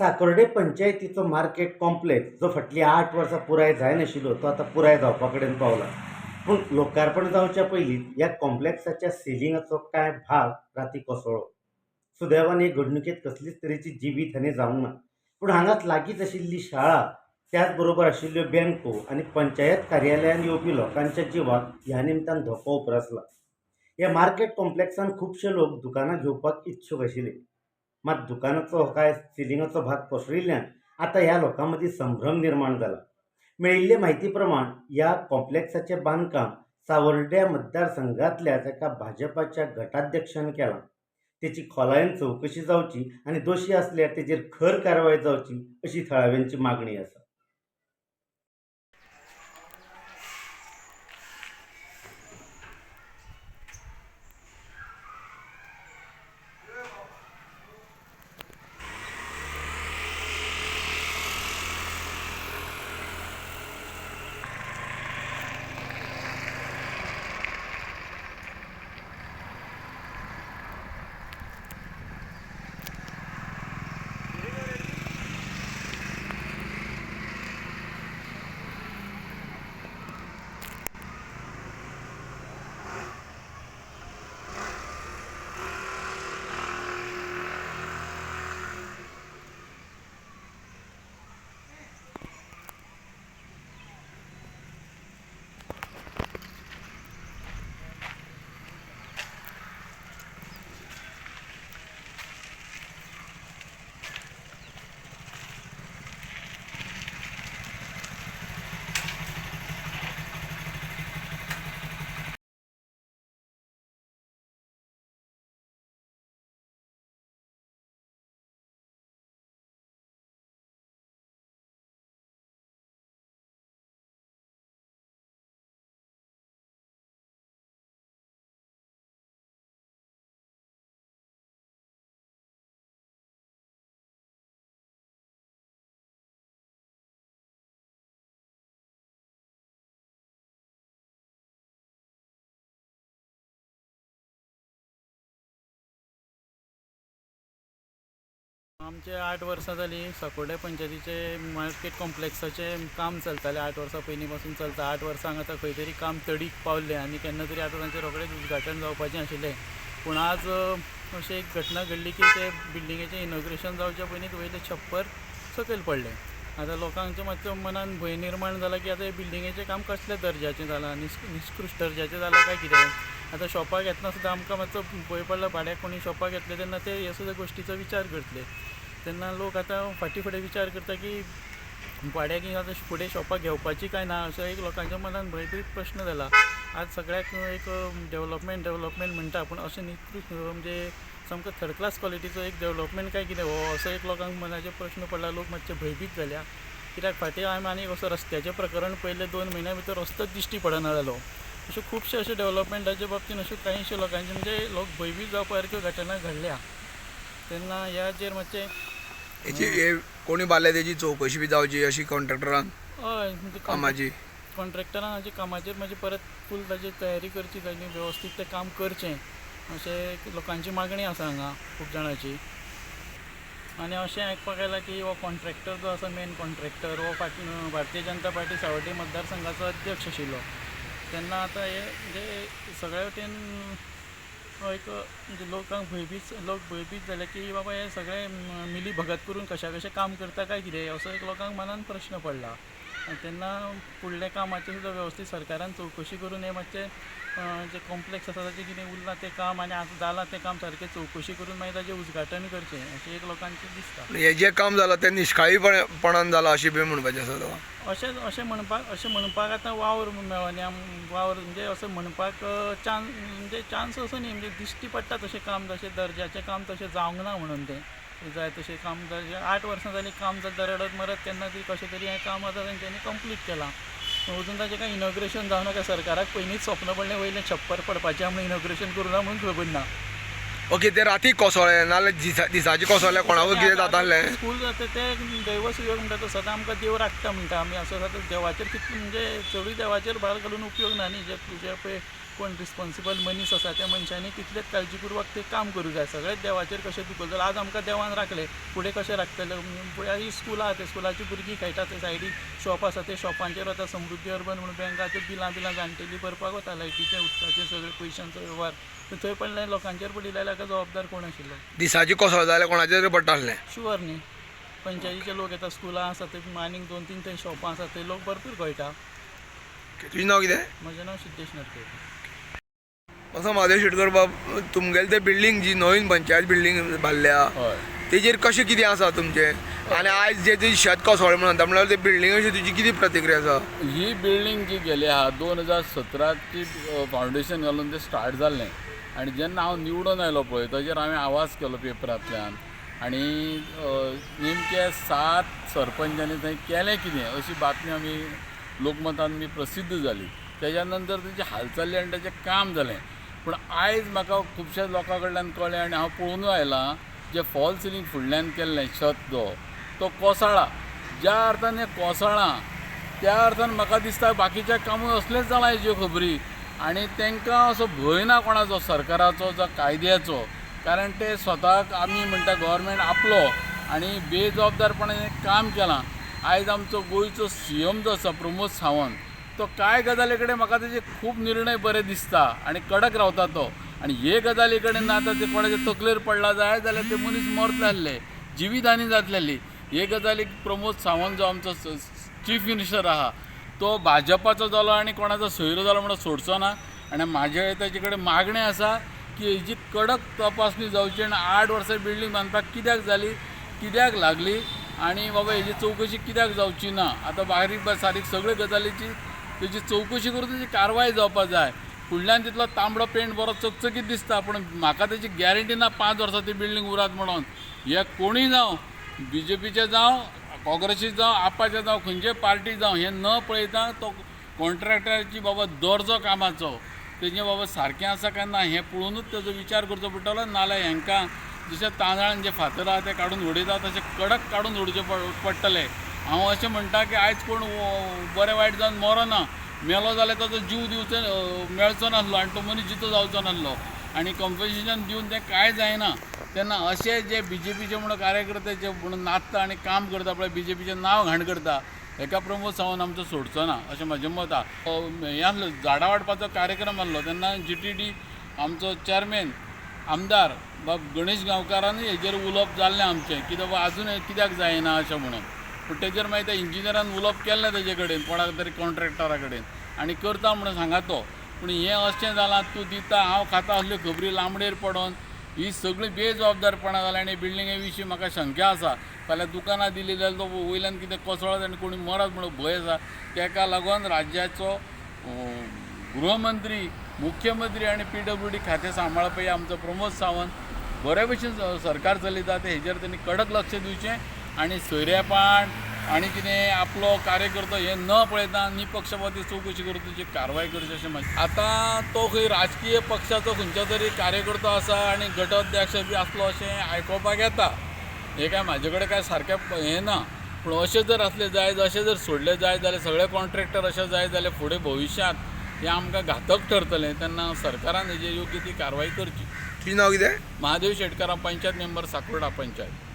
साकोर्डे पंचायतीचो market complex जो फाटलीं आठ वर्सां पुराय जायनाशिल्लो तो आतां पुराय जावपा कडेन पावला. पूण लोकार्पण जावच्या पयलीं ह्या कॉम्प्लेक्साच्या सिलिंगाचो कांय भाग राती कोसळ्ळो सुदैवान हे घडणुकेंत कसलीच तरेची जिवीत हानी जावंक ना पूण हांगाच लागींच आशिल्ली शाळा त्याच बरोबर आशिल्ल्यो बँको आनी पंचायत कार्यालयांत येवपी लोकांच्या जिवाक ह्या निमतान धोको उप्रासला. ह्या मार्केट कॉम्प्लेक्सान खुबशे लोक दुकानां घेवपाक इत्सूक आशिल्ले मात दुकानाचो हो काय सिलिंगाचो भाग पसरिल्ल्यान आतां ह्या लोकां मदीं संभ्रम निर्माण जाला मेळिल्ले म्हायती प्रमाण ह्या कॉम्प्लेक्साचें बांदकाम सावर्ड्या मतदारसंघांतल्या एका भाजपाच्या गटाध्यक्षान केलां. तेची खोलायेन चवकशी जावची आनी दोशी आसल्यार तेजेर खर कारवाय जावची अशी थळाव्यांची मागणी आसा आमचे आठ वर्सां जालीं साकोडे पंचायतीचे मार्केट कॉम्प्लेक्साचे काम चलतालें. आठ वर्सां पयलीं पासून चलता. आठ वर्सांक आतां खंय तरी काम तडीक पावल्लें आनी केन्ना तरी आतां तांचें रोखडेंच उद्घाटन जावपाचें आशिल्लें पूण आज अशी एक घटना घडली की ते बिल्डिंगेचें इनॉग्रेशन जावच्या पयलींच वयलें छप्पर सकयल पडलें. आतां लोकांच्या मातसो मनान भंय निर्माण जाला की आतां हे बिल्डिंगेचें काम कसल्या दर्जाचें जालां निस निश्कृश्ट दर्जाचें जालां काय कितें? आतां शॉपाक येतना सुद्दां आमकां मातसो भंय पडला भाड्याक कोणी शॉपाक येतले तेन्ना ते हे सुद्दां गोश्टीचो विचार करतले. तेन्ना लोक आतां फाटी फुडें विचार करता की भाड्याक ही आतां फुडें शॉपाक घेवपाची काय ना असो एक लोकांच्या मनान भयभीत प्रश्न जाला आज सगळ्याक एक डेव्हलपमेंट डेव्हलपमेंट म्हणटा पूण अशें निकृश्ट म्हणजे सामको थर्ड क्लास क्वॉलिटीचो एक डेव्हलपमेंट काय कितें हो असो एक लोकांक मनाचे प्रश्न पडला लोक मातशे भयभीत जाल्या कित्याक फाटीं हांवें आनी असो रस्त्याचें प्रकरण पयले दोन म्हयन्या भितर रस्तोच दिश्टी पडना जालो अशे खुबशे अशे डेव्हलपमेंटाच्या बाबतीन अश्यो कांयशे लोकांचे म्हणजे लोक भयभीत जावपा सारक्यो घटना घडल्या. तेन्ना ह्याचेर मातशें हेची हे कोणी बारले तेजी चवकशी बी जावची अशी कॉन्ट्रॅक्टरांक हय म्हणजे कामाची. कॉन्ट्रॅक्टरान हाजे कामाचेर मातशी परत फूल ताची तयारी करची ताणी वेवस्थीत तें काम करचें. अशें लोकांची मागणी आसा हांगा खूब जाणांची. आनी अशें आयकपाक येलां की हो कॉन्ट्रॅक्टर जो आसा मेन कॉन्ट्रॅक्टर हो भारतीय जनता पार्टी सावड्डी मतदारसंघाचो अध्यक्ष आशिल्लो. तेन्ना आतां हे म्हणजे सगळ्या वटेन एक म्हणजे लोकांक भयभीत लोक भयभीत जाले की बाबा हे सगळे मिली भगत करून कशा कशें काम करता काय कितें? असो एक लोकांक मनान प्रश्न पडला. तेन्ना फुडल्या कामाचें सुद्दां वेवस्थीत सरकारान चवकशी करून हे मातशें जे कॉम्प्लेक्स आसा ताचें कितें उरलां तें काम आनी आतां जालां तें काम सारकें चवकशी करून मागीर ताचें उद्घाटन करचें अशें एक लोकांचें दिसता हे जे काम जालां तें निश्काळीपणान जालां अशें बी म्हणपाचें आसा अशें अशें म्हणपाक अशें म्हणपाक आतां वावर मेळना वावर म्हणजे असं म्हणपाक चान्स म्हणजे चान्स असो न्ही म्हणजे दिश्टी पडटा तशें काम तशें दर्जाचें काम तशें जावंक ना म्हणून तें. जाय तशें काम जे आठ वर्सां जालीं काम जाता रडत मरत तेन्ना ती कशें तरी हें काम आतां तेंच्यांनी कंप्लीट केलां. अजून ताचें काय इनॉग्रेशन जावं नाका सरकाराक पयलींच स्वप्न पडलें वयलें छप्पर पडपाचें म्हणून इनॉग्रेशन करूं ना म्हणून खबर ना ओके ते राती कोसळ्ळे नाल्यार दिसा दिसाचे कोसळ्ळे कोणावर कितें जातालें स्कूल जाता ते दैवसयोग म्हणटा तो सदां आमकां देव राखता म्हणटा आमी असो जाता देवाचेर कितले म्हणजे चडूय देवाचेर भार घालून उपयोग ना न्ही जे जे पळय कोण रिस्पॉन्सिबल मनीस आसा त्या मनशांनी तितलेच काळजीपूर्वक ते काम करूं जाय. सगळेच देवाचेर कशें दुखोवं आज आमकां देवान राखले फुडें कशें राखतले? पळय ही स्कूल आहा ते स्कुलाची भुरगीं खेळटा ते सायडीक शॉप आसा ते शॉपांचेर वता समृद्धी अर्बन म्हणून बँकाचे बिलां बिलां जाणटेली भरपाक वता लायटीचे उदकाचे सगळे पयशांचो व्यवहार. तर थंय पडलें लोकांचेर पडिल्ले हाका जबाबदार कोण आशिल्लो दिसाची कोसळ जाल्यार कोणाचेर पडटालें शुअर न्ही पंचायतीचे लोक येता स्कुलां आसा ते आनीक दोन तीन थंय शॉपां आसा ते लोक भरपूर गोंयटा तुजें नांव कितें म्हजें नांव सिद्धेश नरके. असो महादेव शेटकर बाब तुमगेले ते बिल्डींग जी नवीन पंचायत बिल्डींग बांदल्या तेजेर कशें कितें आसा तुमचें? आनी आयज जे ती शेत कोसळ म्हणटा म्हणल्यार ते बिल्डींगेची तुजी कितें प्रतिक्रिया आसा? ही बिल्डींग जी गेली आहा दोन हजार सतराची फावंडेशन घालून ते स्टार्ट जाल्लें आनी जेन्ना हांव निवडून आयलो पळय ताजेर हांवें आवाज केलो पेपरांतल्यान. आनी नेमके सात सरपंचांनी थंय केलें कितें अशी बातमी आमी लोकमतान बी प्रसिद्ध जाली तेज्या नंतर तेजी हालचाली आनी तेजें काम जालें पूण आयज म्हाका खुबश्या लोकां कडल्यान कळ्ळें आनी हांव पळोवनूय आयलां जें फॉल सिलींग फुडल्यान केल्लें छत जो तो कोसळ्ळा ज्या अर्थान हें कोसळ्ळां त्या अर्थान म्हाका दिसता बाकीच्या कामूय असलेंच जालां हेज्यो खबरी. आनी तांकां असो भंय ना कोणाचो सरकाराचो जो कायद्याचो. कारण ते स्वताक आमी म्हणटा गव्हर्मेंट आपलो आनी बेजबाबदारपणान काम केलां. आयज आमचो गोंयचो सी एम जो आसा प्रमोद सावंत तो कांय गजाली कडेन म्हाका तेजे खूब निर्णय बरे दिसता आनी कडक रावता तो. आनी हे गजाली कडेन आतां ते कोणाच्या तकलेर पडला जाय जाल्यार ते मनीस मरतले आसले जिवीतहानी जातलेली हे गजालीक प्रमोद सावंत जो आमचो चीफ मिनिस्टर आहा तो भाजपाचो जालो आनी कोणाचो सोयरो जालो म्हणून सोडचो ना. आनी म्हाजे ताजे कडेन मागणें आसा की हेजी कडक तपासणी जावची आनी आठ वर्सां बिल्डींग बांदपाक कित्याक जाली कित्याक लागली? आनी बाबा हेजी चवकशी कित्याक जावची ना? आतां बारीक सारीक सगळ्यो गजालीची तेजी चवकशी करून तेजी कारवाय जावपाक जाय. फुडल्यान तितलो तांबडो पेंट बरो चकचकीत दिसता पूण म्हाका तेजी गॅरंटी ना पांच वर्सां ती बिल्डींग उरात म्हणून. हे कोणीय जावं? बी जे पीचे जावं? काँग्रेसी जावं आपाचे जावं खंयचे पार्टी जावं हें न पळयता तो कॉन्ट्रॅक्टराची बाबा दर्जो कामाचो. तेजें बाबा सारकें आसा काय ना हें पळोवनूच तेजो विचार करचो पडटलो नाल्यार हेंकां जशें तांदळान जे फातर आहा ते काडून उडयता तशें कडक काडून उडचें पड- पडटलें हांव अशें म्हणटा की आयज कोण बरें वायट जावन मरना मेलो जाल्यार ताजो जीव दिवचो मेळचो नासलो आनी तो मनीस जितो जावचो नासलो. आनी कम्पन्सेशन दिवन तें कांय जायना तेन्ना अशे जे बी जे पीचे म्हणून कार्यकर्ते जे म्हणून नाचता आनी काम करता पळय बी जे पीचें नांव घाण करता हेका प्रमोद सावंत आमचो सोडचो ना अशें म्हजें मत आहा हें आसलो झाडां वाडपाचो कार्यक्रम आसलो तेन्ना जी टी डी आमचो चॅरमॅन आमदार बाब गणेश गांवकारानूय हेजेर उलोवप जाल्लें आमचें की बाबा आजून हें कित्याक जायना अशें म्हणून. पूण तेजेर मागीर त्या इंजिनियरान उलोवप केल्लें तेजे कडेन कोणाक तरी कॉन्ट्रॅक्टरा कडेन आनी करता म्हणून सांगा तो. पूण हें अशें जालां तूं दिता हांव खाता असल्यो खबरी लांबडेर पडोन ही सगळी बेजबाबदारपणां जाल्या आनी बिल्डिंगे विशीं म्हाका शंका आसा फाल्यां दुकानां दिली जाल्यार तो वयल्यान कितें कोसळत आनी कोणी मरत म्हणून भंय आसा तेका लागून राज्याचो गृहमंत्री मुख्यमंत्री आनी पी डब्ल्यू डी खातें सांबाळपी आमचो प्रमोद सावंत बरे भशेन सरकार चलयता तें हेजेर तेणी कडक लक्ष दिवचें आनी सोयऱ्यापाण आनी कितें आपलो कार्यकर्तो हें न पळयता निपक्षपाती चवकशी करून तेची कारवाय करची अशें म्हाजें आतां तो खंय राजकीय पक्षाचो खंयचो तरी कार्यकर्तो आसा आनी गटाध्यक्ष बी आसलो अशें आयकोपाक येता हें काय म्हाजे कडेन काय सारकें हें ना पूण अशें जर असलें जाय अशें जर सोडलें जाय जाल्यार सगळे कॉन्ट्रॅक्टर अशें जाय जाल्यार फुडें भविश्यांत हें आमकां घातक ठरतलें तेन्ना सरकारान हेजेर योग्य ती कारवाय करची. तुजें नांव कितें महादेव शेटकारां पंचायत मेंबर साकोर्डा पंचायत.